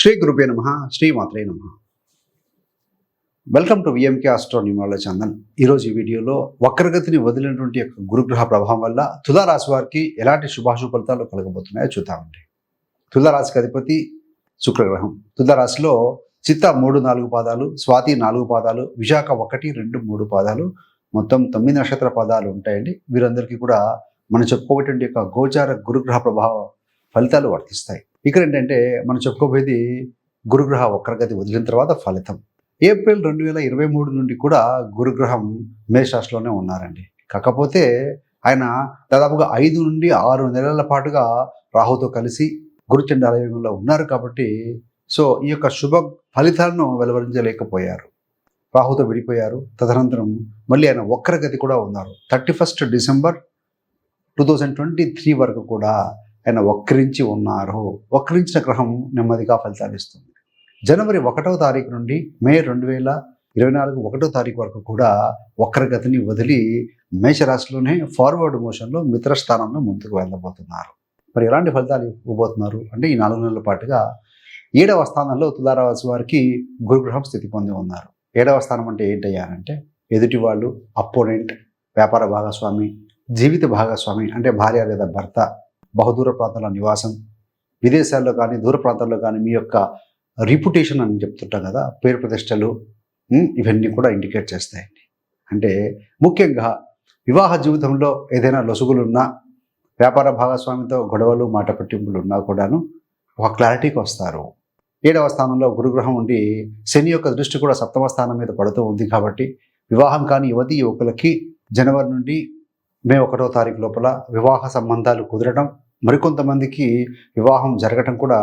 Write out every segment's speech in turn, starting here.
శ్రీ గురుపే నమ శ్రీమాత్రే నమ. Welcome to VMK astro numerology Chandan ఈరోజు ఈ వీడియోలో వక్రగతిని వదిలినటువంటి యొక్క గురుగ్రహ ప్రభావం వల్ల తులారాశి వారికి ఎలాంటి శుభాశుభ ఫలితాలు కలగబోతున్నాయో చూద్దామండి. తులారాశికి అధిపతి శుక్రగ్రహం. తులారాశిలో చిత్త మూడు నాలుగు పాదాలు స్వాతి నాలుగు పాదాలు విశాఖ ఒకటి రెండు మూడు పాదాలు మొత్తం తొమ్మిది నక్షత్ర పాదాలు ఉంటాయండి. వీరందరికీ కూడా మనం చెప్పుకోబోయేటువంటి యొక్క గోచార గురుగ్రహ ప్రభావ ఫలితాలు వర్తిస్తాయి. ఇక్కడ ఏంటంటే మనం చెప్పుకోబోయేది గురుగ్రహ వక్రగతి వదిలిన తర్వాత ఫలితం. ఏప్రిల్ రెండు వేల ఇరవై మూడు నుండి కూడా గురుగ్రహం మేషరాశిలోనే ఉన్నారండి. కాకపోతే ఆయన దాదాపుగా ఐదు నుండి ఆరు నెలల పాటుగా రాహుతో కలిసి గురుచండాలయంలో ఉన్నారు కాబట్టి సో ఈ యొక్క శుభ ఫలితాలను వెలువరించలేకపోయారు. రాహుతో విడిపోయారు. తదనంతరం మళ్ళీ ఆయన వక్రగతి కూడా ఉన్నారు. Thirty first December two thousand twenty three వరకు కూడా ఆయన వక్రించి ఉన్నారు. వక్రించిన గ్రహం నెమ్మదిగా ఫలితాలు ఇస్తుంది. జనవరి ఒకటవ తారీఖు నుండి మే రెండు వేల ఇరవై నాలుగు ఒకటో తారీఖు వరకు కూడా వక్రగతిని వదిలి మేషరాశిలోనే ఫార్వర్డ్ మోషన్లో మిత్ర స్థానంలో ముందుకు వెళ్ళబోతున్నారు. మరి ఎలాంటి ఫలితాలు ఇవ్వబోతున్నారు? అంటే ఈ నాలుగు నెలల పాటుగా ఏడవ స్థానంలో తులారాశి వారికి గురుగ్రహం స్థితి పొంది ఉన్నారు. ఏడవ స్థానం అంటే ఏంటయ్యానంటే ఎదుటి వాళ్ళు అపోనెంట్ వ్యాపార భాగస్వామి జీవిత భాగస్వామి అంటే భార్య లేదా భర్త బహుదూర ప్రాంతాల నివాసం విదేశాల్లో కానీ దూర ప్రాంతాల్లో కానీ మీ యొక్క రిపుటేషన్ అని చెప్తుంటాం కదా పేరు ప్రతిష్టలు ఇవన్నీ కూడా ఇండికేట్ చేస్తాయండి. అంటే ముఖ్యంగా వివాహ జీవితంలో ఏదైనా లొసుగులున్నా వ్యాపార భాగస్వామితో గొడవలు మాట పట్టింపులు ఉన్నా కూడాను ఒక క్లారిటీకి వస్తారు. ఏడవ స్థానంలో గురుగ్రహం ఉండి శని యొక్క దృష్టి కూడా సప్తమ స్థానం మీద పడుతూ ఉంది కాబట్టి వివాహం కాని యువతి యువకులకి జనవరి నుండి మే ఒకటో తారీఖు లోపల వివాహ సంబంధాలు కుదరడం మరికొంతమందికి వివాహం జరగటం కూడా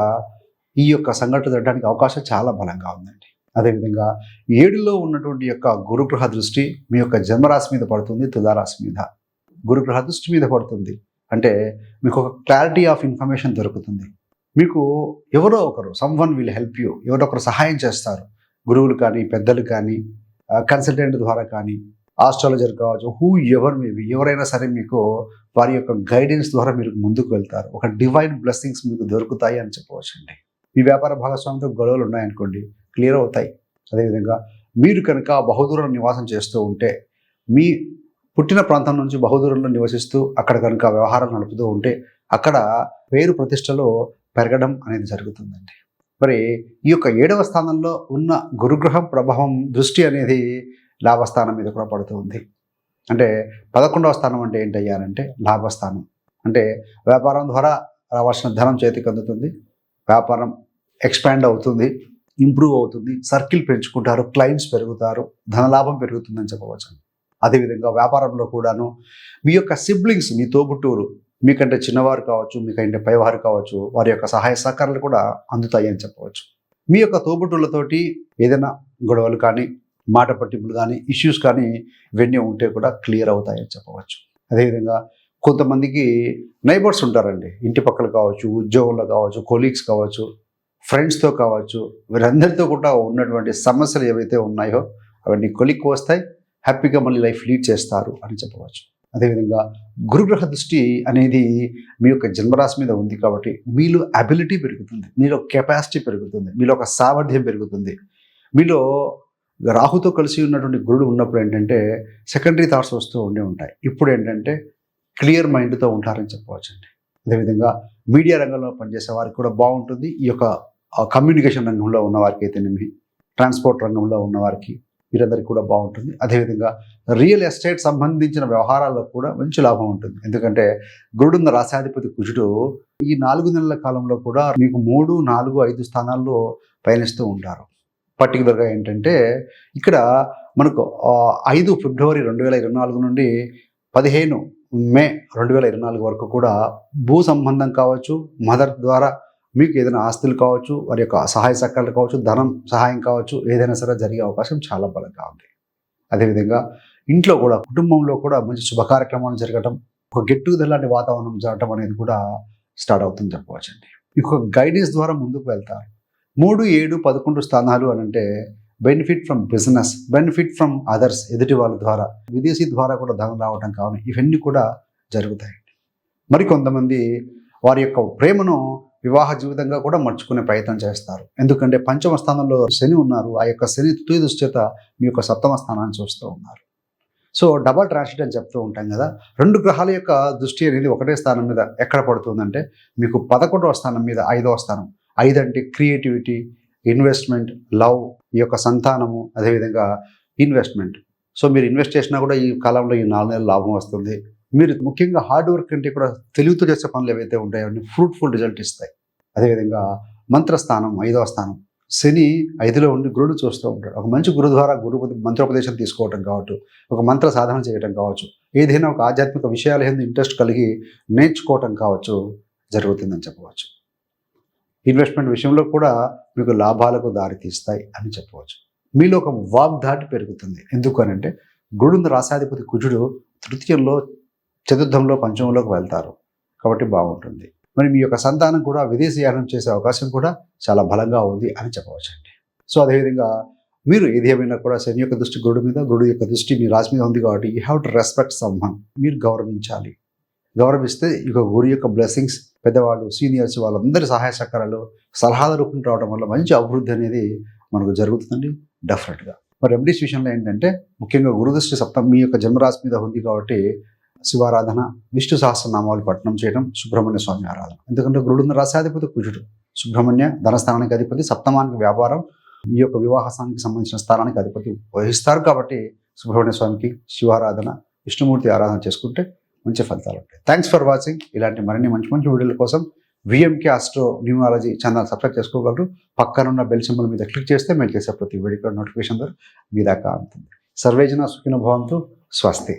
ఈ యొక్క సంఘటన జరగడానికి అవకాశం చాలా బలంగా ఉందండి. అదేవిధంగా ఏడులో ఉన్నటువంటి యొక్క గురుగ్రహ దృష్టి మీ యొక్క జన్మరాశి మీద పడుతుంది తులారాశి మీద. గురుగ్రహ దృష్టి మీద పడుతుంది. అంటే మీకు ఒక క్లారిటీ ఆఫ్ ఇన్ఫర్మేషన్ దొరుకుతుంది. మీకు ఎవరో ఒకరు సమ్వన్ విల్ హెల్ప్ యూ ఎవరో ఒకరు సహాయం చేస్తారు. గురువులు కానీ పెద్దలు కానీ కన్సల్టెంట్ ద్వారా కానీ. ఆస్ట్రాలజర్ కావచ్చు హూ ఎవర్ మేబీ ఎవరైనా సరే మీకు వారి యొక్క గైడెన్స్ ద్వారా మీరు ముందుకు వెళ్తారు. ఒక డివైన్ బ్లెస్సింగ్స్ మీకు దొరుకుతాయి అని చెప్పవచ్చండి. మీ వ్యాపార భాగస్వామితో గొడవలు ఉన్నాయనుకోండి క్లియర్ అవుతాయి. అదేవిధంగా మీరు కనుక బహుదూరం నివాసం చేస్తూ ఉంటే మీ పుట్టిన ప్రాంతం నుంచి బహుదూరంలో నివసిస్తూ అక్కడ కనుక వ్యవహారం నడుపుతూ ఉంటే అక్కడ పేరు ప్రతిష్టలో పెరగడం అనేది జరుగుతుందండి. మరి ఈ యొక్క ఏడవ స్థానంలో ఉన్న గురుగ్రహం ప్రభావం దృష్టి అనేది లాభస్థానం మీద కూడా పడుతుంది అంటే పదకొండవ స్థానం అంటే ఏంటయ్యారంటే లాభస్థానం. అంటే వ్యాపారం ద్వారా రావాల్సిన ధనం చేతికి అందుతుంది. వ్యాపారం ఎక్స్పాండ్ అవుతుంది ఇంప్రూవ్ అవుతుంది సర్కిల్ పెంచుకుంటారు క్లయింట్స్ పెరుగుతారు ధనలాభం పెరుగుతుందని చెప్పవచ్చు. అదేవిధంగా వ్యాపారంలో కూడాను మీ యొక్క సిబ్లింగ్స్ మీ తోబుట్టూరు మీకంటే చిన్నవారు కావచ్చు మీకంటే పైవారు కావచ్చు వారి యొక్క సహాయ సహకారాలు కూడా అందుతాయి అని చెప్పవచ్చు. మీ యొక్క తోబుట్టులతోటి ఏదైనా గొడవలు కానీ మాట పట్టింపులు కానీ ఇష్యూస్ కానీ ఇవన్నీ ఉంటే కూడా క్లియర్ అవుతాయని చెప్పవచ్చు. అదేవిధంగా కొంతమందికి నైబర్స్ ఉంటారండి. ఇంటి పక్కల కావచ్చు ఉద్యోగంలో కావచ్చు కొలీగ్స్ కావచ్చు ఫ్రెండ్స్తో కావచ్చు వీరందరితో కూడా ఉన్నటువంటి సమస్యలు ఏవైతే ఉన్నాయో అవన్నీ కొలిక్కి వస్తాయి. హ్యాపీగా మళ్ళీ లైఫ్ లీడ్ చేస్తారు అని చెప్పవచ్చు. అదేవిధంగా గురుగ్రహ దృష్టి అనేది మీ యొక్క జన్మరాశి మీద ఉంది కాబట్టి మీలో అబిలిటీ పెరుగుతుంది. మీలో కెపాసిటీ పెరుగుతుంది. మీలో ఒక సామర్థ్యం పెరుగుతుంది. మీలో రాహుతో కలిసి ఉన్నటువంటి గురుడు ఉన్నప్పుడు ఏంటంటే సెకండరీ థాట్స్ వస్తూ ఉండే ఉంటాయి. ఇప్పుడు ఏంటంటే క్లియర్ మైండ్తో ఉంటారని చెప్పవచ్చు అండి అదేవిధంగా మీడియా రంగంలో పనిచేసే వారికి కూడా బాగుంటుంది. ఈ యొక్క కమ్యూనికేషన్ రంగంలో ఉన్న వారికి అయితేనేమి ట్రాన్స్పోర్ట్ రంగంలో ఉన్న వారికి వీరందరికీ కూడా బాగుంటుంది. అదేవిధంగా రియల్ ఎస్టేట్ సంబంధించిన వ్యవహారాల్లో కూడా మంచి లాభం ఉంటుంది. ఎందుకంటే గురుడున్న రాశాధిపతి కుజుడు ఈ నాలుగు నెలల కాలంలో కూడా మీకు మూడు నాలుగు ఐదు స్థానాల్లో పయనిస్తూ ఉంటారు. పర్టికులర్గా ఏంటంటే ఇక్కడ మనకు ఐదు ఫిబ్రవరి రెండు వేల ఇరవై నాలుగు నుండి పదిహేను మే రెండు వేల ఇరవై నాలుగు వరకు కూడా భూ సంబంధం కావచ్చు మదర్ ద్వారా మీకు ఏదైనా ఆస్తులు కావచ్చు వారి యొక్క సహాయ సహకారాలు కావచ్చు ధనం సహాయం కావచ్చు ఏదైనా సరే జరిగే అవకాశం చాలా బలంగా ఉంది. అదేవిధంగా ఇంట్లో కూడా కుటుంబంలో కూడా మంచి శుభ కార్యక్రమాలు జరగటం ఒక గెట్ టుగెదర్ లాంటి వాతావరణం జరగటం అనేది కూడా స్టార్ట్ అవుతుంది చెప్పవచ్చండి. మీకు గైడెన్స్ ద్వారా ముందుకు వెళ్తారు. మూడు ఏడు పదకొండు స్థానాలు అని అంటే benefit from business benefit from others ఎదుటి వాళ్ళ ద్వారా విదేశీ ద్వారా కూడా ధనం రావడం కావాలి ఇవన్నీ కూడా జరుగుతాయి. మరి కొంతమంది వారి యొక్క ప్రేమను వివాహ జీవితంగా కూడా మర్చుకునే ప్రయత్నం చేస్తారు. ఎందుకంటే పంచమ స్థానంలో శని ఉన్నారు ఆ యొక్క శని తుది దుశ్చేత మీ యొక్క సప్తమ స్థానాన్ని చూస్తూ ఉన్నారు. సో డబల్ ట్రాన్సిట్ అని చెప్తూ ఉంటాం కదా రెండు గ్రహాల యొక్క దృష్టి అనేది ఒకటే స్థానం మీద ఎక్కడ పడుతుందంటే మీకు పదకొండవ స్థానం మీద ఐదవ స్థానం ఐదు అంటే క్రియేటివిటీ ఇన్వెస్ట్మెంట్ లవ్ ఈ యొక్క సంతానము అదేవిధంగా ఇన్వెస్ట్మెంట్. సో మీరు ఇన్వెస్ట్ చేసినా కూడా ఈ కాలంలో ఈ నాలుగు నెలలు లాభం వస్తుంది. మీరు ముఖ్యంగా హార్డ్ వర్క్ అంటే కూడా తెలివితో చేసే పనులు ఏవైతే ఉంటాయో అన్ని ఫ్రూట్ఫుల్ రిజల్ట్ ఇస్తాయి. అదేవిధంగా మంత్రస్థానం ఐదవ స్థానం శని ఐదులో ఉండి గురుడు చూస్తూ ఉంటాడు. ఒక మంచి గురు ద్వారా గురు మంత్రోపదేశం తీసుకోవటం కావచ్చు ఒక మంత్ర సాధన చేయటం కావచ్చు ఏదైనా ఒక ఆధ్యాత్మిక విషయాల ఇంట్రెస్ట్ కలిగి నేర్చుకోవటం కావచ్చు జరుగుతుందని చెప్పవచ్చు. ఇన్వెస్ట్మెంట్ విషయంలో కూడా మీకు లాభాలకు దారితీస్తాయి అని చెప్పవచ్చు. మీలో ఒక వాగ్దాటి పెరుగుతుంది. ఎందుకు అని అంటే గుడుంద రాసాధిపతి కుజుడు తృతీయంలో చతుర్థంలో పంచమంలోకి వెళ్తారు. కాబట్టి బాగుంటుంది. మరి మీ యొక్క సంతానం కూడా విదేశీయానం చేసే అవకాశం కూడా చాలా బలంగా ఉంది అని చెప్పవచ్చు అండి సో అదేవిధంగా మీరు ఏది ఏమైనా కూడా శని యొక్క దృష్టి గురుడు మీద గురుడు యొక్క దృష్టి మీ రాశి మీద ఉంది కాబట్టి you have to respect someone. మీరు గౌరవించాలి. గౌరవిస్తే ఇక గురు యొక్క బ్లెస్సింగ్స్ పెద్దవాళ్ళు సీనియర్స్ వాళ్ళందరి సహాయ సహకారాలు సలహాల రూపం రావడం వల్ల మంచి అభివృద్ధి అనేది మనకు జరుగుతుందండి డెఫినెట్గా మరి రెమెడీస్ విషయంలో ఏంటంటే ముఖ్యంగా గురుదృష్టి సప్తం మీ యొక్క జన్మరాశి మీద ఉంది కాబట్టి శివారాధన విష్ణు సహస్రనామాలు పఠనం చేయడం సుబ్రహ్మణ్య స్వామి ఆరాధన. ఎందుకంటే గురుడున్న రాశాధిపతి కుజుడు. సుబ్రహ్మణ్య ధనస్థానానికి అధిపతి సప్తమానికి వ్యాపారం ఈ యొక్క వివాహస్థానానికి సంబంధించిన స్థానానికి అధిపతి వహిస్తారు కాబట్టి సుబ్రహ్మణ్య స్వామికి శివారాధన విష్ణుమూర్తి ఆరాధన చేసుకుంటే మంచి ఫలితాలు ఉంటాయి. థ్యాంక్స్ ఫర్ వాచింగ్ ఇలాంటి మరిన్ని మంచి మంచి వీడియోల కోసం VMK astro numerology channel subscribe చేసుకోగలరు. పక్కనున్న బెల్ సింబల్ మీద క్లిక్ చేస్తే మేము చేసే ప్రతి వీడియో నోటిఫికేషన్ ద్వారా మీ దాకా అందుతుంది. సర్వేజన సుఖిన భవంతు. స్వస్తి.